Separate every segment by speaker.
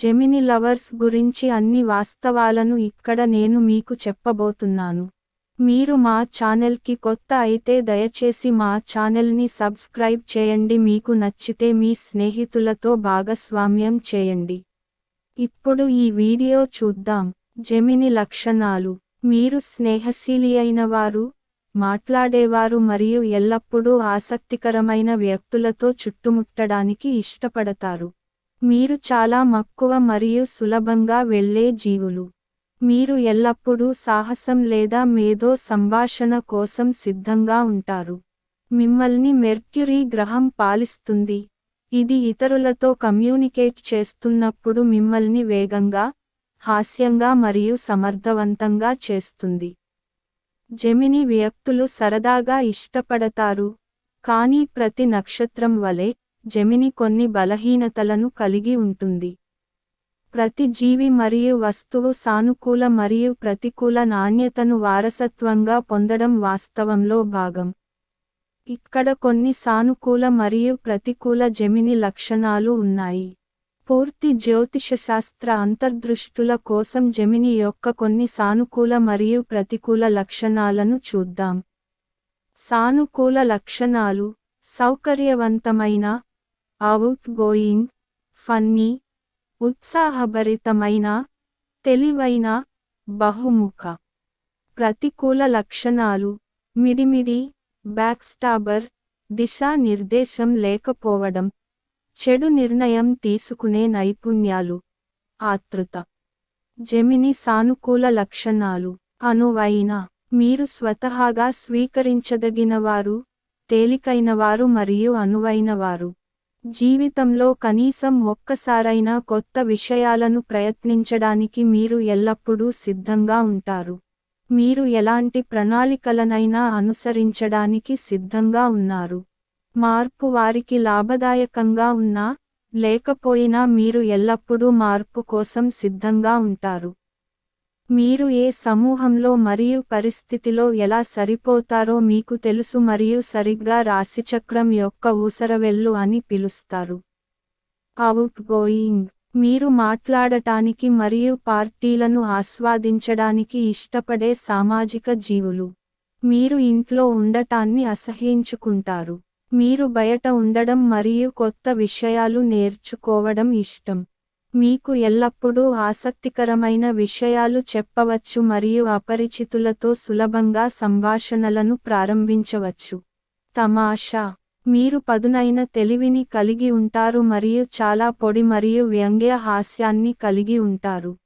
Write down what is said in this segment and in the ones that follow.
Speaker 1: Gemini lovers గురించి అన్ని వాస్తవాలను ఇక్కడ నేను మీకు చెప్పబోతున్నాను. మీరు మా ఛానల్కి కొత్త అయితే దయచేసి మా ఛానల్ని సబ్స్క్రైబ్ చేయండి మీకు నచ్చితే మీ స్నేహితులతో భాగస్వామ్యం చేయండి. ఇప్పుడు ఈ వీడియో చూద్దాం. జెమిని లక్షణాలు. మీరు స్నేహశీలి అయినవారు మాట్లాడేవారు మరియు ఎల్లప్పుడూ ఆసక్తికరమైన వ్యక్తులతో చుట్టుముట్టడానికి ఇష్టపడతారు. మీరు చాలా మక్కువ మరియు సులభంగా వెళ్ళే జీవులు. మీరు ఎల్లప్పుడూ సాహసం లేదా మేధో సంభాషణ కోసం సిద్ధంగా ఉంటారు. మిమ్మల్ని మెర్క్యురీ గ్రహం పాలిస్తుంది. ఇది ఇతరులతో కమ్యూనికేట్ చేస్తున్నప్పుడు మిమ్మల్ని వేగంగా హాస్యంగా మరియు సమర్థవంతంగా చేస్తుంది. జెమిని వ్యక్తులు సరదాగా ఇష్టపడతారు కానీ ప్రతి నక్షత్రం వలె జెమిని కొన్ని బలహీనతలను కలిగి ఉంటుంది. ప్రతి జీవి మరియు వస్తువు సానుకూల మరియు ప్రతికూల నాణ్యతను వారసత్వంగా పొందడం వాస్తవంలో భాగం. ఇక్కడ కొన్ని సానుకూల మరియు ప్రతికూల జెమిని లక్షణాలు ఉన్నాయి. పూర్తి జ్యోతిషశాస్త్ర అంతర్దృష్టుల కోసం జమిని యొక్క కొన్ని సానుకూల మరియు ప్రతికూల లక్షణాలను చూద్దాం. సానుకూల లక్షణాలు సౌకర్యవంతమైన అవుట్ గోయింగ్ ఫన్నీ ఉత్సాహభరితమైన తెలివైన బహుముఖ ప్రతికూల లక్షణాలు మిడిమిడి బ్యాక్స్టాబర్ దిశానిర్దేశం లేకపోవడం చెడు నిర్ణయం తీసుకునే నైపుణ్యాలు ఆతృత జెమిని సానుకూల లక్షణాలు అనువైన మీరు స్వతహాగా స్వీకరించదగినవారు తేలికైనవారు మరియు అనువైనవారు. జీవితంలో కనీసం ఒక్కసారైనా కొత్త విషయాలను ప్రయత్నించడానికి మీరు ఎల్లప్పుడూ సిద్ధంగా ఉంటారు. మీరు ఎలాంటి ప్రణాళికలనైనా అనుసరించడానికి సిద్ధంగా ఉన్నారు. మార్పు వారికి లాభదాయకంగా ఉన్నా లేకపోయినా మీరు ఎల్లప్పుడూ మార్పు కోసం సిద్ధంగా ఉంటారు. మీరు ఏ సమూహంలో మరియు పరిస్థితిలో ఎలా సరిపోతారో మీకు తెలుసు మరియు సరిగ్గా రాశిచక్రం యొక్క ఊసరవెల్లు అని పిలుస్తారు. Outgoing. మీరు మాట్లాడటానికి మరియు పార్టీలను ఆస్వాదించడానికి ఇష్టపడే సామాజిక జీవులు. మీరు ఇంట్లో ఉండటాన్ని అసహ్యించుకుంటారు. మీరు బయట ఉండడం మరియు కొత్త విషయాలు నేర్చుకోవడం ఇష్టం. మీకు ఎల్లప్పుడూ ఆసక్తికరమైన విషయాలు చెప్పవచ్చు మరియు అపరిచితులతో సులభంగా సంభాషణలను ప్రారంభించవచ్చు. తమాషా. మీరు పదునైన తెలివిని కలిగి ఉంటారు మరియు చాలా పొడి మరియు వ్యంగ్య హాస్యాన్ని కలిగి ఉంటారు.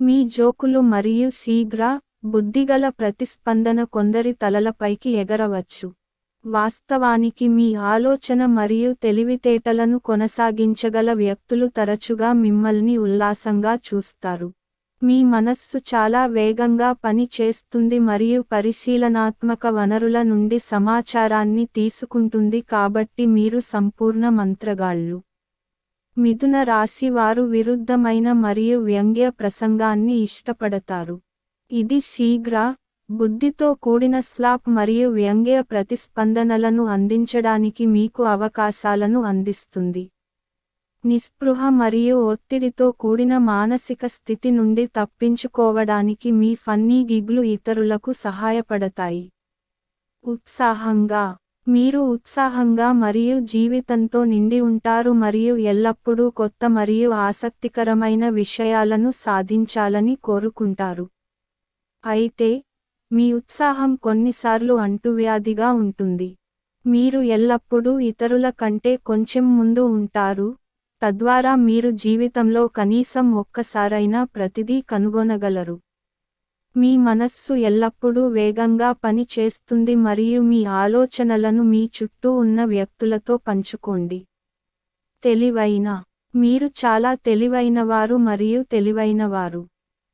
Speaker 1: మీ జోకులు మరియు శీఘ్ర బుద్ధిగల ప్రతిస్పందన కొందరి తలలపైకి ఎగరవచ్చు. వాస్తవానికి మీ ఆలోచన మరియు తెలివితేటలను కొనసాగించగల వ్యక్తులు తరచుగా మిమ్మల్ని ఉల్లాసంగా చూస్తారు. మీ మనస్సు చాలా వేగంగా పని చేస్తుంది మరియు పరిశీలనాత్మక వనరుల నుండి సమాచారాన్ని తీసుకుంటుంది కాబట్టి మీరు సంపూర్ణ మంత్రగాళ్ళు. మిథున రాశి వారు విరుద్ధమైన మరియు వ్యంగ్య ప్రసంగాన్ని ఇష్టపడతారు. ఇది శీఘ్ర బుద్ధితో కూడిన స్లాప్ మరియు వ్యంగ్య ప్రతిస్పందనలను అందించడానికి మీకు అవకాశాలను అందిస్తుంది. నిస్పృహ మరియు ఒత్తిడితో కూడిన మానసిక స్థితి నుండి తప్పించుకోవడానికి మీ ఫన్నీ గిగ్లు ఇతరులకు సహాయపడతాయి. ఉత్సాహంగా. మీరు ఉత్సాహంగా మరియు జీవితంతో నిండి ఉంటారు మరియు ఎల్లప్పుడూ కొత్త మరియు ఆసక్తికరమైన విషయాలను సాధించాలని కోరుకుంటారు. అయితే మీ ఉత్సాహం కొన్నిసార్లు అంటువ్యాధిగా ఉంటుంది. మీరు ఎల్లప్పుడూ ఇతరుల కంటే కొంచెం ముందు ఉంటారు. తద్వారా మీరు జీవితంలో కనీసం ఒక్కసారైనా ప్రతిదీ కనుగొనగలరు. మీ మనస్సు ఎల్లప్పుడూ వేగంగా పని చేస్తుంది మరియు మీ ఆలోచనలను మీ చుట్టూ ఉన్న వ్యక్తులతో పంచుకోండి. తెలివైన మీరు చాలా తెలివైనవారు మరియు తెలివైనవారు.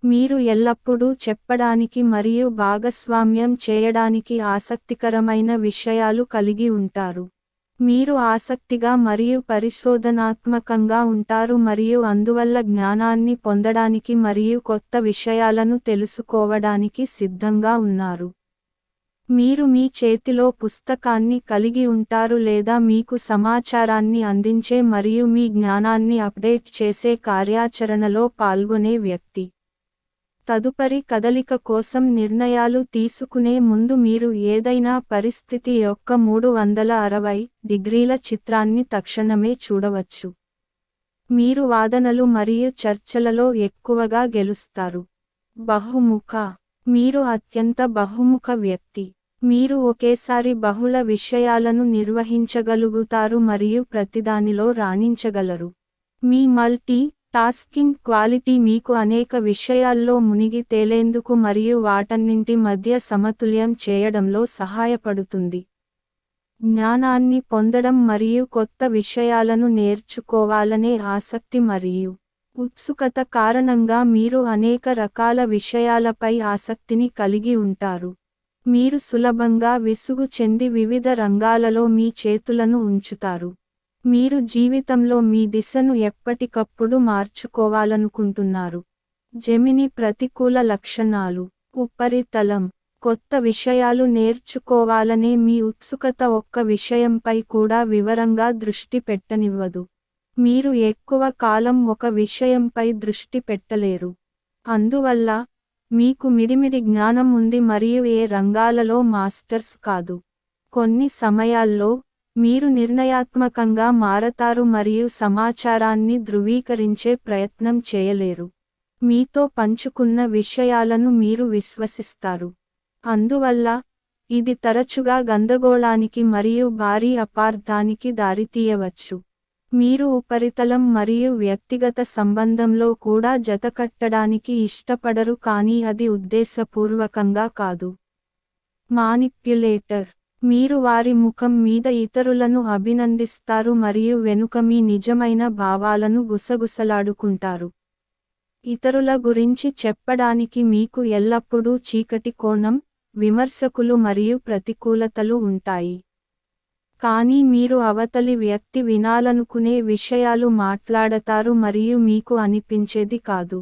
Speaker 1: మీరు ఎల్లప్పుడూ చెప్పడానికి మరియు భాగస్వామ్యం చేయడానికి ఆసక్తికరమైన విషయాలు కలిగి ఉంటారు. మీరు ఆసక్తిగా మరియు పరిశోధనాత్మకంగా ఉంటారు మరియు అందువల్ల జ్ఞానాన్ని పొందడానికి మరియు కొత్త విషయాలను తెలుసుకోవడానికి సిద్ధంగా ఉన్నారు. మీరు మీ చేతిలో పుస్తకాన్ని కలిగి ఉంటారు లేదా మీకు సమాచారాన్ని అందించే మరియు మీ జ్ఞానాన్ని అప్డేట్ చేసే కార్యాచరణలో పాల్గొనే వ్యక్తి. తదుపరి కదలిక కోసం నిర్ణయాలు తీసుకునే ముందు మీరు ఏదైనా పరిస్థితి యొక్క మూడు వందల అరవై డిగ్రీల చిత్రాన్ని తక్షణమే చూడవచ్చు. మీరు వాదనలు మరియు చర్చలలో ఎక్కువగా గెలుస్తారు. బహుముఖ. మీరు అత్యంత బహుముఖ వ్యక్తి. మీరు ఒకేసారి బహుళ విషయాలను నిర్వహించగలుగుతారు మరియు ప్రతిదానిలో రాణించగలరు. మీ మల్టీ టాస్కింగ్ క్వాలిటీ మీకు అనేక విషయాల్లో మునిగి తేలేందుకు మరియు వాటన్నింటి మధ్య సమతుల్యం చేయడంలో సహాయపడుతుంది. జ్ఞానాన్ని పొందడం మరియు కొత్త విషయాలను నేర్చుకోవాలనే ఆసక్తి మరియు ఉత్సుకత కారణంగా మీరు అనేక రకాల విషయాలపై ఆసక్తిని కలిగి ఉంటారు. మీరు సులభంగా విసుగు చెంది వివిధ రంగాలలో మీ చేతులను ఉంచుతారు. మీరు జీవితంలో మీ దిశను ఎప్పటికప్పుడు మార్చుకోవాలనుకుంటున్నారు. జెమిని ప్రతికూల లక్షణాలు. ఉపరితలం. కొత్త విషయాలు నేర్చుకోవాలనే మీ ఉత్సుకత ఒక్క విషయంపై కూడా వివరంగా దృష్టి పెట్టనివ్వదు. మీరు ఎక్కువ కాలం ఒక విషయంపై దృష్టి పెట్టలేరు. అందువల్ల మీకు మిడిమిడి జ్ఞానం ఉంది మరియు ఏ రంగాలలో మాస్టర్స్ కాదు. కొన్ని సమయాల్లో మీరు నిర్ణయాత్మకంగా మారతారు మరియు సమాచారాన్ని ధృవీకరించే ప్రయత్నం చేయలేరు. మీతో పంచుకున్న విషయాలను మీరు విశ్వసిస్తారు. అందువల్ల ఇది తరచుగా గందగోళానికి మరియు భారీ అపార్థానికి దారితీయవచ్చు. మీరు ఉపరితలం మరియు వ్యక్తిగత సంబంధంలో కూడా జతకట్టడానికి ఇష్టపడరు కానీ అది ఉద్దేశపూర్వకంగా కాదు. మానిప్యులేటర్ మీరు వారి ముఖం మీద ఇతరులను అభినందిస్తారు మరియు వెనుక మీ నిజమైన భావాలను గుసగుసలాడుకుంటారు. ఇతరుల గురించి చెప్పడానికి మీకు ఎల్లప్పుడూ చీకటి కోణం విమర్శకులు మరియు ప్రతికూలతలు ఉంటాయి. కానీ మీరు అవతలి వ్యక్తి వినాలనుకునే విషయాలు మాట్లాడతారు మరియు మీకు అనిపించేది కాదు.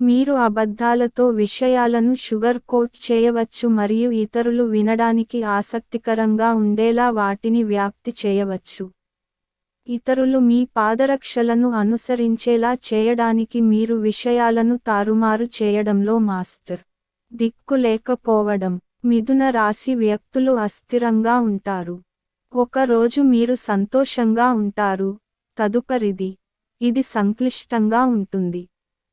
Speaker 1: మీరు అబద్ధాలతో విషయాలను షుగర్ కోట్ చేయవచ్చు మరియు ఇతరులు వినడానికి ఆసక్తికరంగా ఉండేలా వాటిని వ్యాప్తి చేయవచ్చు. ఇతరులు మీ పాదరక్షలను అనుసరించేలా చేయడానికి మీరు విషయాలను తారుమారు చేయడంలో మాస్టర్. దిక్కు లేకపోవడం. మిథున రాశి వ్యక్తులు అస్థిరంగా ఉంటారు. ఒక రోజు మీరు సంతోషంగా ఉంటారు. తదుపరిది. ఇది సంక్లిష్టంగా ఉంటుంది.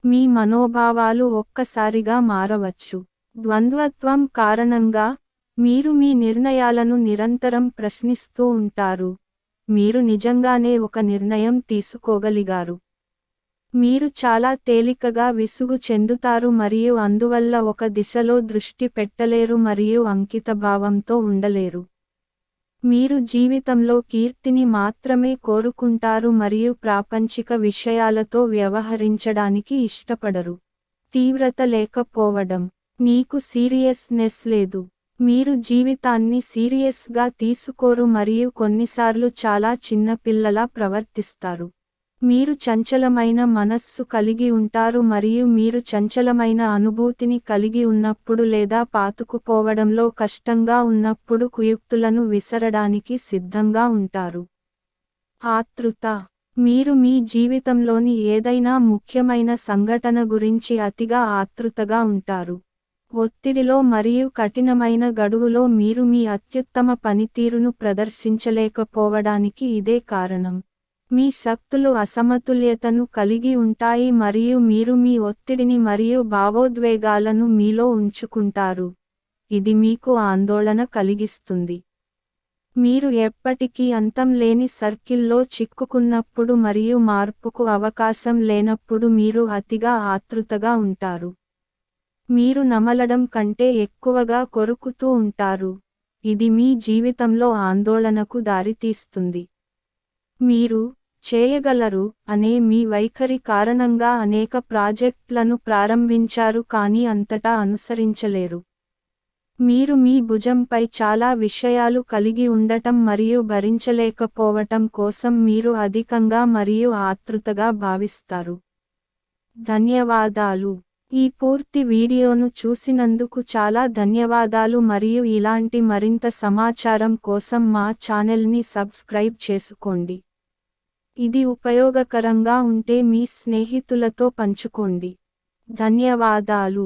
Speaker 1: మీ మనోభావాలు ఒక్కసారిగా మారవచ్చు. ద్వంద్వత్వం కారణంగా మీరు మీ నిర్ణయాలను నిరంతరం ప్రశ్నిస్తూ ఉంటారు. మీరు నిజంగానే ఒక నిర్ణయం తీసుకోగలిగారు. మీరు చాలా తేలికగా విసుగు చెందుతారు మరియు అందువల్ల ఒక దిశలో దృష్టి పెట్టలేరు మరియు అంకితభావంతో ఉండలేరు. మీరు జీవితంలో కీర్తిని మాత్రమే కోరుకుంటారు మరియు ప్రాపంచిక విషయాలతో వ్యవహరించడానికి ఇష్టపడరు. తీవ్రత లేకపోవడం. నీకు సీరియస్నెస్ లేదు. మీరు జీవితాన్ని సీరియస్గా తీసుకోరు మరియు కొన్నిసార్లు చాలా చిన్నపిల్లలా ప్రవర్తిస్తారు. మీరు చంచలమైన మనస్సు కలిగి ఉంటారు మరియు మీరు చంచలమైన అనుభూతిని కలిగి ఉన్నప్పుడు లేదా పాతుకుపోవడంలో కష్టంగా ఉన్నప్పుడు కుయుక్తులను విసరడానికి సిద్ధంగా ఉంటారు. ఆతృత. మీరు మీ జీవితంలోని ఏదైనా ముఖ్యమైన సంఘటన గురించి అతిగా ఆతృతగా ఉంటారు. ఒత్తిడిలో మరియు కఠినమైన గడువులో మీరు మీ అత్యుత్తమ పనితీరును ప్రదర్శించలేకపోవడానికి ఇదే కారణం. మీ శక్తులు అసమతుల్యతను కలిగి ఉంటాయి మరియు మీరు మీ ఒత్తిడిని మరియు భావోద్వేగాలను మీలో ఉంచుకుంటారు. ఇది మీకు ఆందోళన కలిగిస్తుంది. మీరు ఎప్పటికీ అంతం లేని సర్కిల్లో చిక్కుకున్నప్పుడు మరియు మార్పుకు అవకాశం లేనప్పుడు మీరు అతిగా ఆతృతగా ఉంటారు. మీరు నమలడం కంటే ఎక్కువగా కొరుకుతూ ఉంటారు. ఇది మీ జీవితంలో ఆందోళనకు దారితీస్తుంది. మీరు చేయగలరు అనే మీ వైఖరి కారణంగా అనేక ప్రాజెక్ట్లను ప్రారంభించారు కానీ అంతటా అనుసరించలేరు. మీరు మీ భుజంపై చాలా విషయాలు కలిగి ఉండటం మరియు భరించలేకపోవటం కోసం మీరు అధికంగా మరియు ఆతృతగా భావిస్తారు. ధన్యవాదాలు. ఈ పూర్తి వీడియోను చూసినందుకు చాలా ధన్యవాదాలు మరియు ఇలాంటి మరింత సమాచారం కోసం మా ఛానల్ని సబ్స్క్రైబ్ చేసుకోండి. ఇది ఉపయోగకరంగా ఉంటే మీ స్నేహితులతో పంచుకోండి. ధన్యవాదాలు.